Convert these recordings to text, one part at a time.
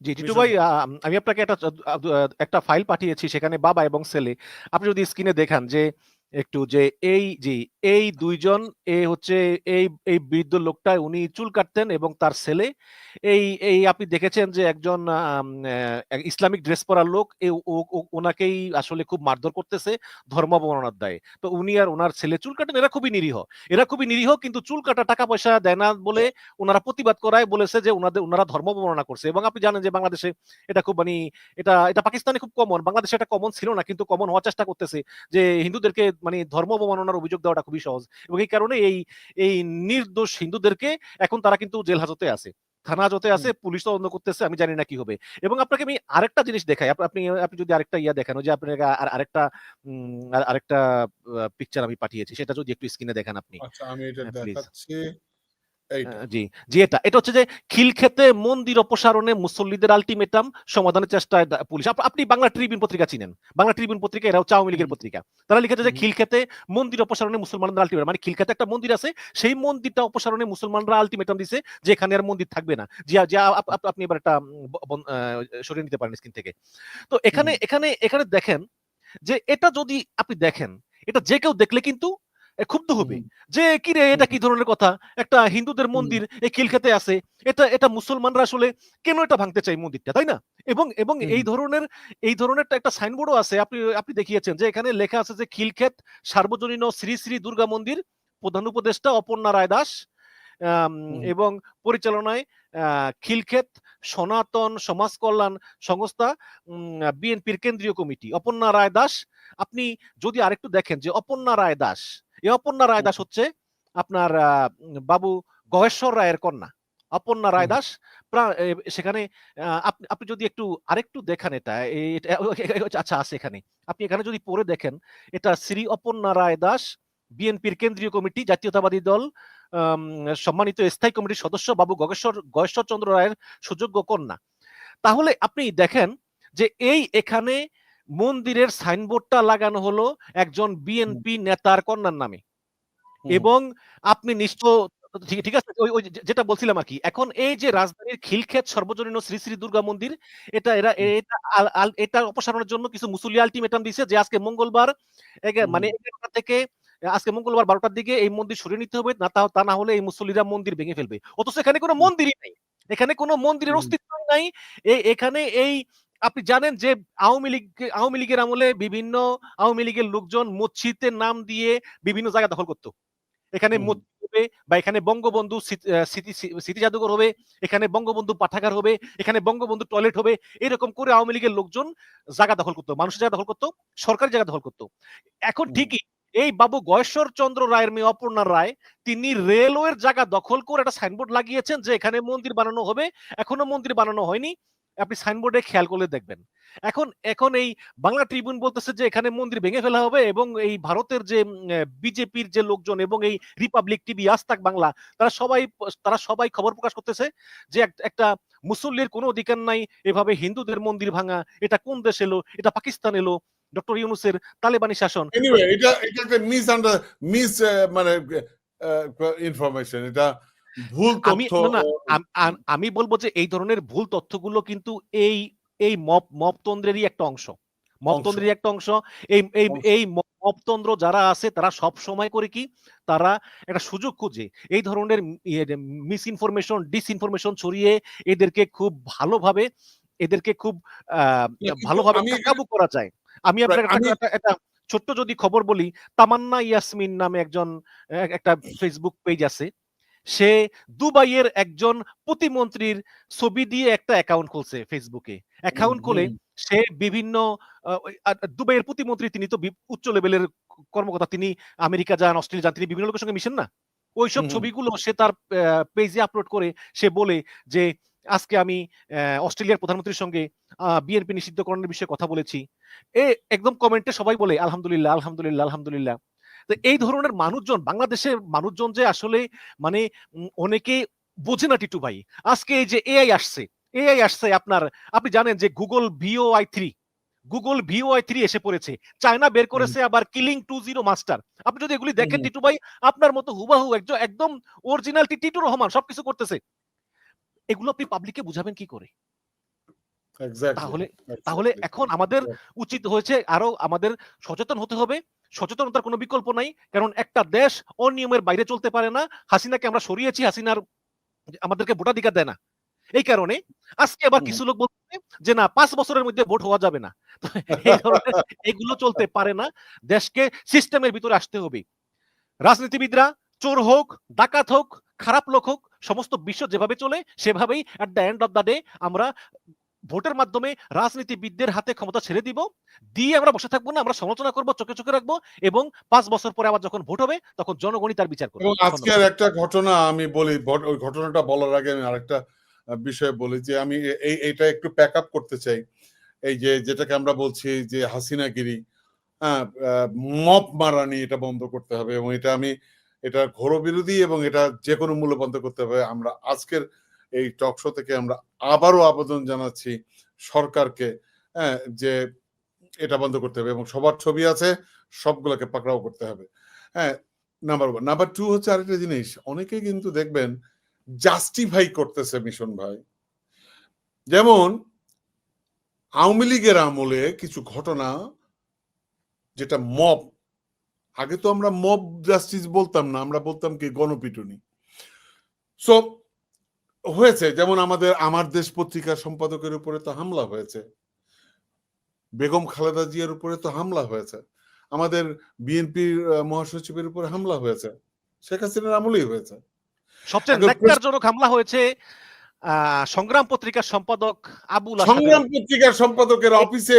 জি, টিটু ভাই আমি আপনাকে একটা একটা ফাইল পাঠিয়েছি সেখানে বাবা এবং ছেলে। আপনি যদি স্ক্রিনে দেখান যে একটু যে এই জি, এই দুইজন এ হচ্ছে এই এই বৃদ্ধ লোকটা উনি চুল কাটতেন এবং তার ছেলে এই এই আপনি দেখেছেন যে একজন ইসলামিক ড্রেস পরা লোক ওনাকেই আসলে খুব মারধর করতেছে ধর্ম বর্ণনার দায়ে। তো উনি আর ওনার ছেলে চুল কাটেন এরা খুবই নিরীহ। এরা খুবই নিরীহ কিন্তু চুল কাটা টাকা-পয়সা দেয় না বলে ওনারা প্রতিবাদ করায় বলেছে যে ওনাদের ওনারা ধর্ম বর্ণনা করছে এবং আপনি জানেন যে বাংলাদেশে এটা খুব মানে এটা এটা পাকিস্তানে খুব কমন। বাংলাদেশে এটা কমন ছিল না কিন্তু কমন হওয়ার চেষ্টা করতেছে যে হিন্দুদেরকে মানে ধর্ম অবমাননার অভিযোগ দেওয়াটা খুবই সহজ। এবং এই কারণে এই এই নির্দোষ হিন্দুদেরকে এখন তারা কিন্তু জেল হাজতে আছে। থানা যতে আছে, পুলিশ তদন্ত করতেছে আমি জানি না কি হবে। এবং আপনাকে আমি আরেকটা জিনিস দেখাই। আপনি আপনি যদি আরেকটা ইয়া দেখেন যে আপনাকে আর আরেকটা আরেকটা পিকচার আমি পাঠিয়েছি। সেটা যদি একটু স্ক্রিনে দেখেন আপনি। আচ্ছা আমি এটা হ্যাঁ, দেখাচ্ছি। জি, জি এটা। এটা হচ্ছে যে খিলক্ষেতে মন্দির অপসারণে মুসল্লিদের আল্টিমেটাম সমাধানের চেষ্টায় পুলিশ। আপনি বাংলা ট্রিবিউন পত্রিকা চিনেন। বাংলা ট্রিবিউন পত্রিকা এরা হচ্ছে আওয়ামী লীগের পত্রিকা। তারা লিখেছে যে খিলক্ষেতে মন্দির অপসারণে মুসলমানদের আল্টিমেটাম। মানে খিলক্ষেতে একটা মন্দির আছে, সেই মন্দিরটা অপসারণে মুসলমানরা আল্টিমেটাম দিছে যে এখানে আর মন্দির থাকবে না। জি, আপ আপ আপনি এবার একটা সরিয়ে নিতে পারেন স্ক্রিন থেকে। তো এখানে এখানে এখানে দেখেন যে এটা যদি আপনি দেখেন, এটা যে কেউ দেখলে কিন্তু ক্ষুব্ধ হবে। যে কি রে এটা কি ধরনের কথা? একটা হিন্দুদের মন্দির এই খিলক্ষেতে আছে। এটা এটা মুসলমানরা আসলে কেন এটা ভাঙতে চায় মন্দিরটা, তাই না? এবং এবং এই ধরনের এই ধরনের একটা সাইনবোর্ডও আছে। আপনি আপনি দেখিয়েছেন যে এখানে লেখা আছে যে খিলক্ষেত সার্বজনীন শ্রী, শ্রী দুর্গা মন্দির প্রধান উপদেষ্টা অপর্ণা রায় দাস এবং পরিচালনায় খিলক্ষেত সনাতন সমাজ কল্যাণ সংস্থা বিএনপির কেন্দ্রীয় কমিটি। অপর্ণা রায় দাস আপনি যদি আরেকটু দেখেন যে অপর্ণা রায় দাস, এই অপর্ণা রায় দাস হচ্ছে আপনার বাবু গয়েশ্বর রায়ের কন্যা। অপর্ণা রায়। দাস সেখানে আপনি যদি একটু আরেকটু দেখান এটা আচ্ছা আছে এখানে। আপনি এখানে যদি পড়ে দেখেন এটা শ্রী অপর্ণা রায় দাস বিএনপির কেন্দ্রীয় কমিটি জাতীয়তাবাদী দল সম্মানিত স্থায়ী কমিটির সদস্য বাবু গগেশ্বর গয়েশ্বর চন্দ্র রায়ের সুযোগ্য কন্যা। তাহলে আপনি দেখেন যে এই এখানে মন্দিরের সাইনবোর্ডটা লাগানো হলো একজন বিএনপি নেতার কন্যার নামে। এবং আপনি নিশ্চয় ঠিক আছে? ওই যেটা বলছিলাম আরকি। এখন এই যে রাজধানীর খিলক্ষেত সর্বজনীন শ্রী, শ্রী দুর্গা মন্দির এটা এরা এটা অপসারণের জন্য কিছু মুসল্লি আল্টিমেটাম দিছে যে আজকে মঙ্গলবার মানে। ১১টা থেকে আজকে মঙ্গলবার ১২টার দিকে এই মন্দির সরিয়ে নিতে হবে। না তা না হলে এই মুসল্লিরা মন্দির ভেঙে ফেলবে। অথচ এখানে কোনো মন্দিরই নাই। এখানে কোনো মন্দিরের হুম। অস্তিত্বই নাই। এখানে এই আপনি জানেন যে আওয়ামী লীগ আওয়ামী লীগের আমলে বিভিন্ন আওয়ামী লীগের লোকজন মসজিদের নাম দিয়ে বিভিন্ন জায়গা দখল করত। এখানে মসজিদ হবে বা এখানে বঙ্গবন্ধু স্মৃতি স্মৃতি জাদুঘর হবে, এখানে বঙ্গবন্ধু পাঠাগার হবে, এখানে বঙ্গবন্ধু টয়লেট হবে। এরকম করে আওয়ামী লীগের লোকজন জায়গা দখল করত। মানুষের জায়গা দখল করত, সরকারি জায়গা দখল করতো এখন ঠিকই এই বাবু গয়েশ্বর চন্দ্র রায়ের মেয়ে অপর্ণা রায় তিনি রেলওয়ের জায়গা দখল করে একটা সাইনবোর্ড লাগিয়েছেন যে এখানে মন্দির বানানো হবে। এখনও মন্দির বানানো হয়নি। আপনি সাইনবোর্ডে খেয়াল করলে দেখবেন। এখন এখন এই বাংলা ট্রিবিউন বলতেছে যে এখানে মন্দির ভেঙে ফেলা হবে এবং এই ভারতের যে বিজেপির যে লোকজন এবং এই রিপাবলিক টিভি, আস্তাক বাংলা তারা সবাই তারা সবাই খবর প্রকাশ করতেছে যে একটা মুসল্লির কোনো অধিকার নাই এভাবে হিন্দুদের মন্দির ভাঙা। এটা কোন দেশ এলো? এটা পাকিস্তান এলো। ডক্টর ইউনুসের তালেবানি শাসন। এটা এটা একটা মিস আন্ডার মিস মানে ইনফরমেশন এটা ভুল আমি আম বলব যে এই ধরনের ভুল তথ্যগুলো কিন্তু এই এই মব মবতন্ত্রেরই একটা অংশ। মবতন্ত্রেরই একটা অংশ। এই এই। এই মবতন্ত্র যারা আছে তারা সবসময় করে কি? তারা একটা সুযোগ খুঁজে এই ধরনের মিস ইনফরমেশন, ডিসইনফরমেশন ছড়িয়ে এদেরকে খুব ভালোভাবে এদেরকে খুব আ ভালোভাবে আমি কাবু করা যায়। আমি আপনাকে একটা ছোট্ট যদি খবর বলি, তামান্না ইয়াসমিন নামে একজন একটা ফেসবুক পেজ আছে। সে দুবাইয়ের একজন প্রতিমন্ত্রীর ছবি দিয়ে একটা অ্যাকাউন্ট খুলছে ফেসবুকে। অ্যাকাউন্ট খুলে সে বিভিন্ন দুবাইয়ের প্রতিমন্ত্রী তিনি তো উচ্চ লেভেলের কর্মকর্তা। তিনি আমেরিকা যান, অস্ট্রেলিয়া যান। তিনি বিভিন্ন লোকের সঙ্গে মিশেন না? ওইসব। ছবিগুলো সে তার পেজে আপলোড করে সে বলে যে আজকে আমি অস্ট্রেলিয়ার প্রধানমন্ত্রীর সঙ্গে বিএনপি নিষিদ্ধকরণের বিষয়ে কথা বলেছি। এ একদম কমেন্টে সবাই বলে আলহামদুলিল্লাহ, আলহামদুলিল্লাহ, আলহামদুলিল্লাহ। তো এই ধরনের মানুষজন বাংলাদেশের মানুষজন যে আসলে মানে অনেকে বোঝে না টিটু ভাই। আজকে এই যে এআই আসছে, এআই আসছে আপনার আপনি জানেন যে Google VOI 3 Google VOI 3 এসে পড়েছে। চায়না বের করেছে আবার কিলিং 2.0 মাস্টার। আপনি যদি এগুলি দেখেন টিটু ভাই আপনার মতো হুবাহু একজন একদম অরিজিনাল টি টিটু রহমান সবকিছু করতেছে। এগুলো আপনি পাবলিককে বুঝাবেন কি করে? তাহলে তাহলে এখন আমাদের উচিত হয়েছে আরও আমাদের সচেতন হতে হবে সচেতনতার কোনো বিকল্প নাই কারণ একটা দেশ অনিয়মের বাইরে চলতে পারে না। হাসিনাকে আমরা সরিয়েছি হাসিনার আমাদেরকে ভোটাধিকার দেয় না। এই কারণে আজকে আবার কিছু লোক বলছে যে না পাঁচ বছরের মধ্যে ভোট হওয়া যাবে না। এগুলো চলতে পারে না। দেশকে সিস্টেমের ভিতরে আসতে হবে। রাজনীতিবিদরা চোর হোক ডাকাত হোক খারাপ লোক হোক সমস্ত বিশ্ব যেভাবে চলে সেভাবেই at the end of the day আমরা ভোটের মাধ্যমে রাজনীতিবিদদের হাতে ক্ষমতা ছেড়ে দিব দিয়ে আমরা বসে থাকব না আমরা সমালোচনা করব চোখে চোখে রাখব এবং পাঁচ বছর পরে আবার যখন ভোট হবে তখন জনগণই তার বিচার করবে। আজকের একটা ঘটনা আমি বলি ওই ঘটনাটা বলার আগে আমি আরেকটা বিষয় বলি যে আমি এই এইটা একটু প্যাক আপ করতে চাই। এই যে যেটাকে আমরা বলছি যে হাসিনাগিরি হ্যাঁ মপ মারানি এটা বন্ধ করতে হবে এবং এটা আমি এটা ঘোর বিরোধী এবং এটা যে কোনো মূল্য বন্ধ করতে হবে। আমরা আজকের এই টক শো থেকে আমরা আবারও আবেদন জানাচ্ছি সরকারকে হ্যাঁ যে এটা বন্ধ করতে হবে এবং সবার ছবি আছে, সবগুলোকে পাকড়াও করতে হবে। হ্যাঁ নাম্বার ওয়ান নাম্বার টু হচ্ছে আরেকটা জিনিস অনেকে কিন্তু দেখবেন জাস্টিফাই করতেছে মিশন ভাই। যেমন, আওয়ামী লীগের আমলে কিছু ঘটনা, যেটা মব আগে তো আমরা মব জাস্টিস বলতাম না, আমরা বলতাম কি গণপিটুনি। সো হয়েছে যেমন আমাদের আমার দেশ পত্রিকার সম্পাদকের উপরে তো হামলা হয়েছে। বেগম খালেদা জিয়ার উপরে তো হামলা হয়েছে। আমাদের বিএনপির মহাসচিবের উপরে হামলা হয়েছে। শেখ হাসিনার আমলেই হয়েছে। সবচেয়ে ন্যাক্কারজনক হামলা হয়েছে আহ, সংগ্রাম পত্রিকার সম্পাদক আবুল সংগ্রাম পত্রিকার সম্পাদকের অফিসে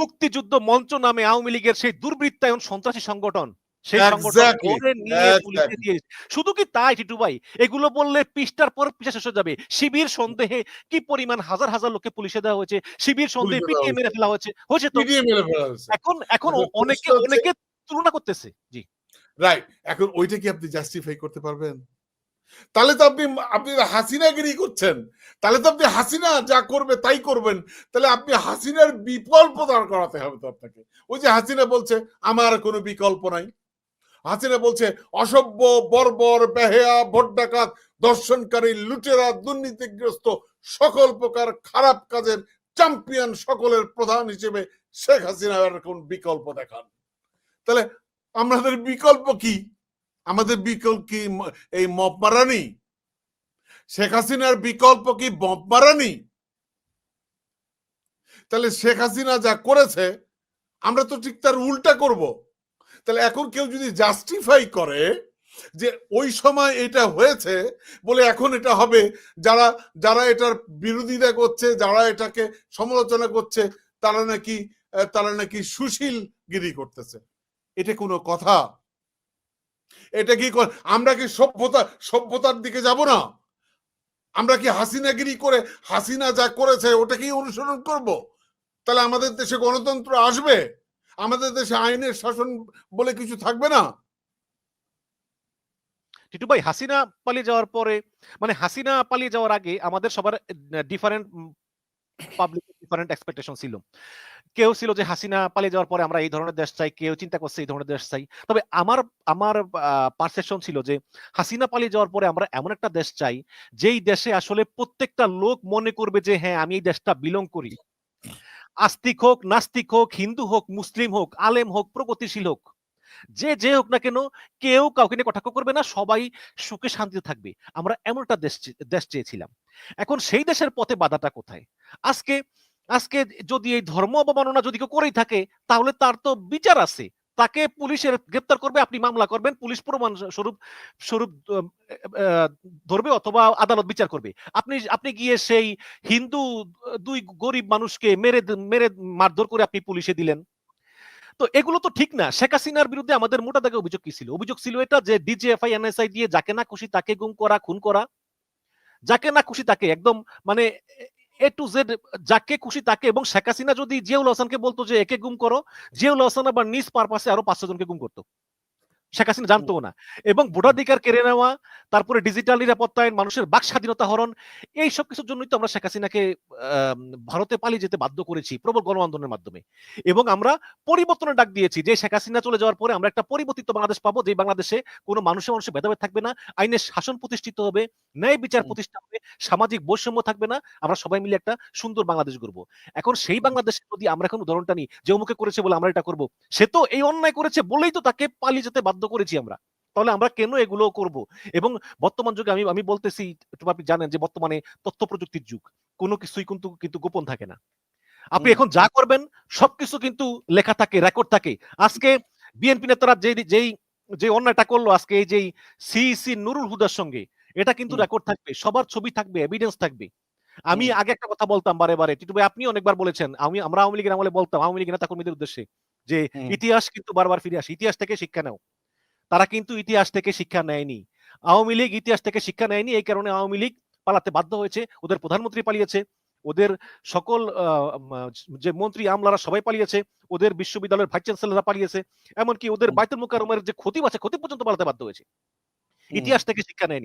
মুক্তিযুদ্ধ মঞ্চ নামে আওয়ামী লীগের সেই দুর্বৃত্তায়ন সন্ত্রাসী সংগঠন। সেই নিয়ে. শুধু কি তাই টিটু ভাই? এগুলো বললে পৃষ্ঠার পর পৃষ্ঠা শেষ হয়ে যাবে। শিবির সন্দেহে কি পরিমাণ হাজার হাজার লোককে পুলিশে দেওয়া হয়েছে? শিবির সন্দেহে পিটিয়ে মেরে ফেলা হয়েছে। হয়েছে তো? এখন এখন অনেকে অনেকে তুলনা করতেছে। জি। রাইট এখন ওইটা কি আপনি জাস্টিফাই করতে পারবেন? তাহলে তো আপনি আপনি হাসিনাগিরি করছেন। তাহলে তো আপনি হাসিনা যা করবে তাই করবেন। তাহলে আপনি হাসিনার বিকল্প দাঁড় করাতে হবে তো আপনাকে। ওই যে হাসিনা বলছে আমার কোনো বিকল্প নাই। হাসিনা বলছে, অসভ্য, বর্বর, বেহেয়া, ভোট ডাকাত, দর্শনকারী, লুটেরা, দুর্নীতিগ্রস্ত, সকল প্রকার খারাপ কাজের চ্যাম্পিয়ন সকলের প্রধান হিসেবে শেখ হাসিনা এরকম বিকল্প দেখান। তাহলে আমাদের বিকল্প কি? আমাদের বিকল্প কি এই মপ মারানি? শেখ হাসিনার বিকল্প কি মপ মারানি? তাহলে শেখ হাসিনা যা করেছে, আমরা তো ঠিক তার উল্টা করব। তাহলে এখন কেউ যদি জাস্টিফাই করে যে ওই সময় এটা হয়েছে বলে এখন এটা হবে, যারা যারা এটার বিরোধিতা করছে, যারা এটাকে সমালোচনা করছে, তারা নাকি তারা নাকি সুশীলগিরি করতেছে। এটা কোনো কথা? এটা কি আমরা কি সভ্যতা, সভ্যতার দিকে যাব না? আমরা কি হাসিনাগিরি করে, হাসিনা যা করেছে ওটা কি অনুসরণ করব? তাহলে আমাদের দেশে গণতন্ত্র আসবে? আমাদের দেশে আইনের শাসন বলে কিছু থাকবে না? টিটু ভাই, হাসিনা পালিয়ে যাওয়ার পরে মানে হাসিনা পালিয়ে যাওয়ার আগে আমাদের সবার ডিফারেন্ট পাবলিক ডিফারেন্ট এক্সপেকটেশন ছিল। কেউ ছিল যে হাসিনা পালিয়ে যাওয়ার পরে আমরা এই ধরনের দেশ চাই, কেউ চিন্তা করছে এই ধরনের দেশ চাই। তবে আমার আমার পারসেপশন ছিল যে হাসিনা পালিয়ে যাওয়ার পরে আমরা এমন একটা দেশ চাই, যেই দেশে আসলে প্রত্যেকটা লোক মনে করবে যে হ্যাঁ আমি এই দেশটা বিলং করি। আস্তিক হোক, নাস্তিক হোক, হিন্দু হোক, মুসলিম হোক, আলেম হোক, প্রগতিশীল হোক, যে যে হোক না কেন, কেউ কাউকে নিয়ে কটাক্ষ করবে না, সবাই সুখে শান্তিতে থাকবে। আমরা এমনটা দেশ দেশ চেয়েছিলাম। এখন সেই দেশের পথে বাধাটা কোথায়? আজকে আজকে যদি এই ধর্ম অবমাননা যদি কেউ করেই থাকে, তাহলে তার তো বিচার আছে। তাকে পুলিশের গ্রেপ্তার করবে, আপনি মামলা করবেন, পুলিশ প্রমাণ স্বরূপ স্বরূপ ধরবে অথবা আদালত বিচার করবে। আপনি আপনি গিয়ে সেই হিন্দু, দুই গরিব মানুষকে মেরে মেরে মারধর করে আপনি পুলিশে দিলেন। তো এগুলো তো ঠিক না। শেখ হাসিনার বিরুদ্ধে আমাদের মোটা দাগে অভিযোগ কি ছিল? অভিযোগ ছিল এটা যে ডিজিএফআই এনএসআই দিয়ে যাকে না খুশি তাকে গুম করা, খুন করা, যাকে না খুশি তাকে একদম মানে এ টু জেড যাকে খুশি তাকে এবং শেখ হাসিনা যদি জিয়াউল হাসানকে বলতো যে একে গুম করো, জিয়াউল হাসান আবার নিজ পারপাসে আরও পাঁচশো জনকে গুম করতো। শেখ হাসিনা জানতো না। এবং ভোটাধিকার কেড়ে নেওয়া তারপরে ডিজিটাল নিরাপত্তায়ন মানুষের বাক স্বাধীনতা হরণ এই সব কিছুর জন্যই তো আমরা শেখ হাসিনাকে ভারতে পালিয়ে যেতে বাধ্য করেছি প্রবল গণ আন্দোলনের মাধ্যমে। এবং আমরা পরিবর্তনের ডাক দিয়েছি যে শেখ হাসিনা চলে যাওয়ার পরে আমরা একটা পরিবর্তিত বাংলাদেশ পাবো যে বাংলাদেশে কোনো মানুষের মানুষের ভেদাভেদ থাকবে না আইনের শাসন প্রতিষ্ঠিত হবে ন্যায় বিচার প্রতিষ্ঠা হবে সামাজিক বৈষম্য থাকবে না আমরা সবাই মিলে একটা সুন্দর বাংলাদেশ গড়বো। এখন সেই বাংলাদেশে যদি আমরা এখন উদাহরণটা নিই যে অমুকে করেছে বলে আমরা এটা করব সে তো এই অন্যায় করেছে বলেই তো তাকে পালিয়ে যেতে বাধ্য করেছি আমরা। তাহলে আমরা কেন এগুলো করব? এবং বর্তমান যুগে আমি আমি বলতেছি আপনি জানেন যে বর্তমানে তথ্য প্রযুক্তির যুগ। কোনো কিছুই কিন্তু কিন্তু গোপন থাকে না। আপনি এখন যা করবেন সবকিছু কিন্তু লেখা থাকে রেকর্ড থাকে। আজকে বিএনপি নেতারা যেই যেই যে অন্যায়টা করল আজকে এই যেই সিইসি নুরুল হুদার সঙ্গে এটা কিন্তু রেকর্ড থাকবে সবার ছবি থাকবে এভিডেন্স থাকবে। আমি আগে একটা কথা বলতাম বারে বারে টিটু ভাই আপনি অনেকবার বলেছেন আমি আমরা আওয়ামী লীগের আমলে বলতাম আওয়ামী লীগের নেতা কর্মীদের উদ্দেশ্যে যে ইতিহাস কিন্তু বারবার ফিরে আসে ইতিহাস থেকে শিক্ষা নাও। তারা কিন্তু ইতিহাস থেকে শিক্ষা নেয়নি। আওয়ামী লীগ ইতিহাস থেকে শিক্ষা নেয়নি এই কারণে আওয়ামী লীগ পালাতে বাধ্য হয়েছে ওদের প্রধানমন্ত্রী পালিয়েছে ওদের সকল আহ, যে মন্ত্রী আমলারা সবাই পালিয়েছে ওদের বিশ্ববিদ্যালয়ের ভাইস চ্যান্সেলররা পালিয়েছে এমনকি ওদের। বাইতুল মুকারমের যে ক্ষতি আছে ক্ষতি পর্যন্ত পালাতে বাধ্য হয়েছে। ইতিহাস থেকে শিক্ষা নেয়নি।